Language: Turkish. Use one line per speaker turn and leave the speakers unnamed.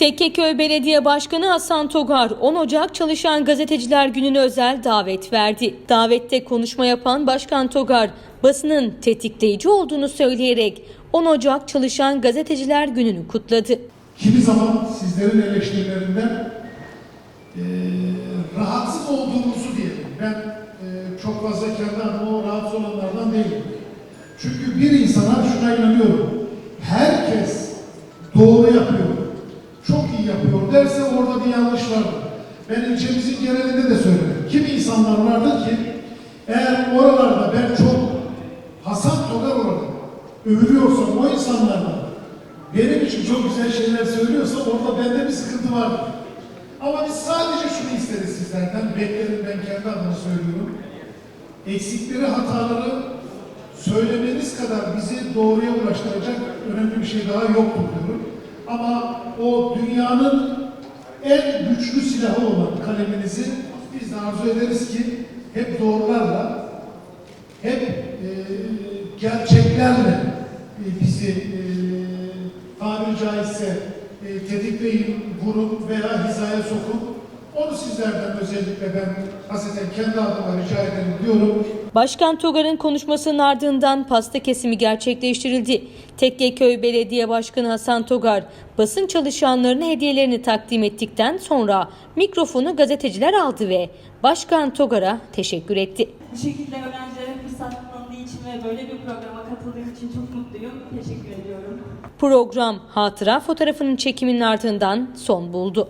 Tekkeköy Belediye Başkanı Hasan Togar 10 Ocak Çalışan Gazeteciler Günü'ne özel davet verdi. Davette konuşma yapan Başkan Togar basının tetikleyici olduğunu söyleyerek 10 Ocak Çalışan Gazeteciler Günü'nü kutladı.
Kimi zaman sizlerin eleştirilerinden eee, rahatsız olduğumuzu diyelim. Ben eee, çok fazla kendi o rahatsız olanlardan değilim. Çünkü bir insana şuna inanıyorum. Herkes doğru yapıyor, iyi yapıyor derse orada bir yanlış vardır. Ben ilçemizin genelinde de söyledim. Kimi insanlar vardır ki eğer oralarda ben çok Hasan Togar orada övülüyorsam o insanlardan benim için çok güzel şeyler söylüyorsa orada bende bir sıkıntı vardır. Ama biz sadece şunu isteriz sizlerden. Beklerim ben kendi adıma söylüyorum. Eksikleri, hataları söylemeniz kadar bizi doğruya ulaştıracak önemli bir şey daha yoktur diyorum. Ama o dünyanın en güçlü silahı olan kaleminizi biz de arzu ederiz ki hep doğrularla, hep e, gerçeklerle e, bizi e, tabiri caizse e, tetikleyin, vurun veya hizaya sokun. Onu sizlerden özellikle ben haseten kendi adıma rica ederim diyorum.
Başkan Togar'ın konuşmasının ardından pasta kesimi gerçekleştirildi. Tekkeköy Belediye Başkanı Hasan Togar basın çalışanlarına hediyelerini takdim ettikten sonra mikrofonu gazeteciler aldı ve Başkan Togar'a teşekkür etti.
Bu şekilde öğrencilere fırsat tanıdığı için ve böyle bir programa katıldığım için çok mutluyum. Teşekkür ediyorum.
Program hatıra fotoğrafının çekiminin ardından son buldu.